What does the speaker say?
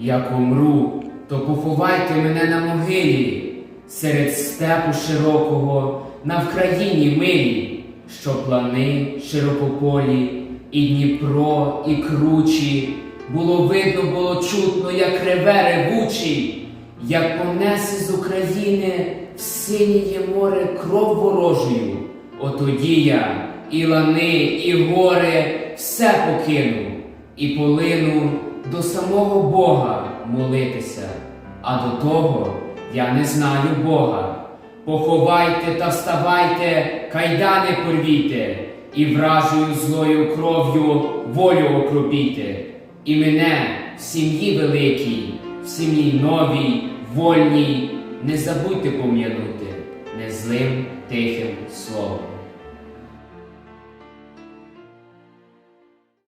Як умру, то поховайте мене на могилі, серед степу широкого, на Вкраїні милі, що плани широкополі, і Дніпро, і кручі, було видно, було чутно, як реве ревучий, як понесе з України в синіє море кров ворожою. Отоді я і лани, і гори все покину, і полину до самого Бога молитися, а до того я не знаю Бога. Поховайте та вставайте, кайдани порвіте, і вражою злою кров'ю волю окропіте, і мене в сім'ї великій, в сім'ї новій, вольній, не забудьте пом'янути незлим тихим словом.